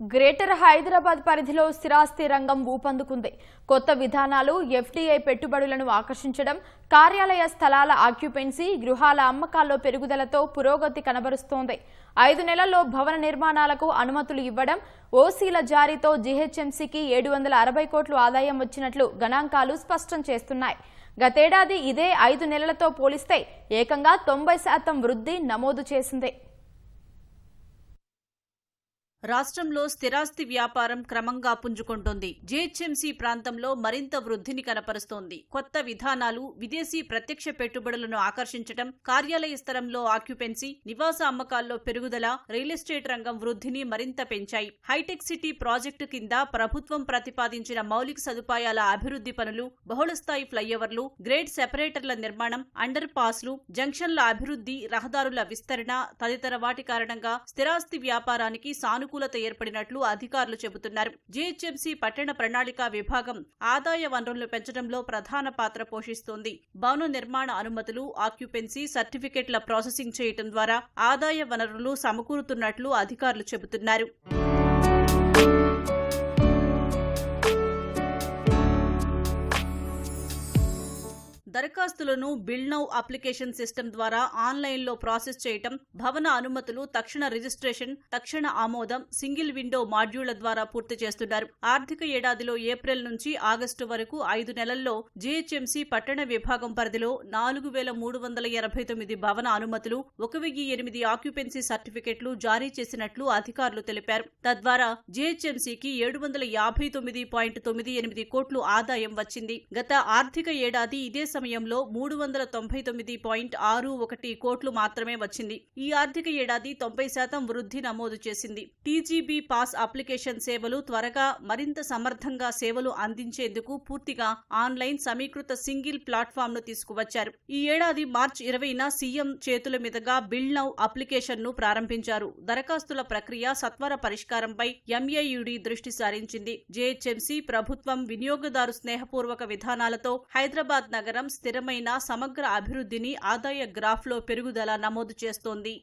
Greater Hyderabad పరిధిలో స్థిరాస్తి రంగం ఊపందుకుంది. కొత్త విధానాలు ఎఫ్డీఐ పెట్టుబడులను ఆకర్షించడం కార్యాలయ స్థలాల ఆక్యుపెన్సీ గృహాల అమ్మకాల్లో పెరుగుదలతో పురోగతి కనబరుస్తోంది. ఐదు నెలల్లో భవన నిర్మాణాలకు అనుమతులు ఇవ్వడం ఓసీల జారీతో జీహెచ్ఎంసీకి ఏడు వందల అరవై కోట్లు ఆదాయం వచ్చినట్లు గణాంకాలు స్పష్టం చేస్తున్నాయి. గతేడాది ఇదే ఐదు నెలలతో పోలిస్తే ఏకంగా తొంభై శాతం వృద్ధి నమోదు చేసింది. రాష్ట్రంలో స్థిరాస్తి వ్యాపారం క్రమంగా పుంజుకుంటోంది. జీహెచ్ఎంసీ ప్రాంతంలో మరింత వృద్ధిని కనపరుస్తోంది. కొత్త విధానాలు విదేశీ ప్రత్యక్ష పెట్టుబడులను ఆకర్షించడం కార్యాలయ స్థలంలో ఆక్యుపెన్సీ నివాస అమ్మకాల్లో పెరుగుదల రియల్ ఎస్టేట్ రంగం వృద్ధిని మరింత పెంచాయి. హైటెక్ సిటీ ప్రాజెక్టు కింద ప్రభుత్వం ప్రతిపాదించిన మౌలిక సదుపాయాల అభివృద్ధి పనులు బహుళస్థాయి ఫ్లైఓవర్లు గ్రేడ్ సెపరేటర్ల నిర్మాణం అండర్ పాస్లు జంక్షన్ల అభివృద్ధి రహదారుల విస్తరణ తదితర వాటి కారణంగా స్థిరాస్తి వ్యాపారానికి సానుకూలత ఏర్పడినట్లు అధికారులు చెబుతున్నారు. జీహెచ్ఎంసీ పట్టణ ప్రణాళిక విభాగం ఆదాయ వనరులను పెంచడంలో ప్రధాన పాత్ర పోషిస్తోంది. భవన నిర్మాణ అనుమతులు ఆక్యుపెన్సీ సర్టిఫికెట్ల ప్రాసెసింగ్ చేయటం ద్వారా ఆదాయ వనరులు సమకూరుతున్నట్లు అధికారులు చెబుతున్నారు. దరఖాస్తులను బిల్ నౌ అప్లికేషన్ సిస్టమ్ ద్వారా ఆన్లైన్లో ప్రాసెస్ చేయటం భవన అనుమతులు తక్షణ రిజిస్ట్రేషన్ తక్షణ ఆమోదం సింగిల్ విండో మాడ్యూళ్ళ ద్వారా పూర్తి చేస్తున్నారు. ఆర్థిక ఏడాదిలో ఏప్రిల్ నుంచి ఆగస్టు వరకు ఐదు నెలల్లో జీహెచ్ఎంసీ పట్టణ విభాగం పరిధిలో నాలుగు వేల మూడు వందల ఎనభై తొమ్మిది భవన అనుమతులు ఒక వెయ్యి ఎనిమిది ఆక్యుపెన్సీ సర్టిఫికెట్లు జారీ చేసినట్లు అధికారులు తెలిపారు. తద్వారా జీహెచ్ఎంసీకి ఏడు వందల యాభై తొమ్మిది పాయింట్ తొమ్మిది ఎనిమిది కోట్లు ఆదాయం వచ్చింది. గత ఆర్థిక ఏడాది ఇదే సమయంలో మూడు వందల తొంభై తొమ్మిది పాయింట్ ఆరు ఒకటి కోట్లు మాత్రమే వచ్చింది. ఈ ఆర్థిక ఏడాది తొంభై శాతం వృద్ధి నమోదు చేసింది. టీజీబీ పాస్ అప్లికేషన్ సేవలు త్వరగా మరింత సమర్థంగా సేవలు అందించేందుకు పూర్తిగా ఆన్లైన్ సమీకృత సింగిల్ ప్లాట్ఫామ్ను తీసుకువచ్చారు. ఈ ఏడాది మార్చి ఇరవైన సీఎం చేతుల మీదుగా బిల్ నౌ అప్లికేషన్ను ప్రారంభించారు. దరఖాస్తుల ప్రక్రియ సత్వర పరిష్కారంపై ఎంఏయుడి దృష్టి సారించింది. జేహెచ్ఎంసీ ప్రభుత్వం వినియోగదారు స్నేహపూర్వక విధానాలతో హైదరాబాద్ నగరం స్థిరమైన సమగ్ర అభివృద్ధిని ఆదాయ గ్రాఫ్లో పెరుగుదల నమోదు చేస్తోంది.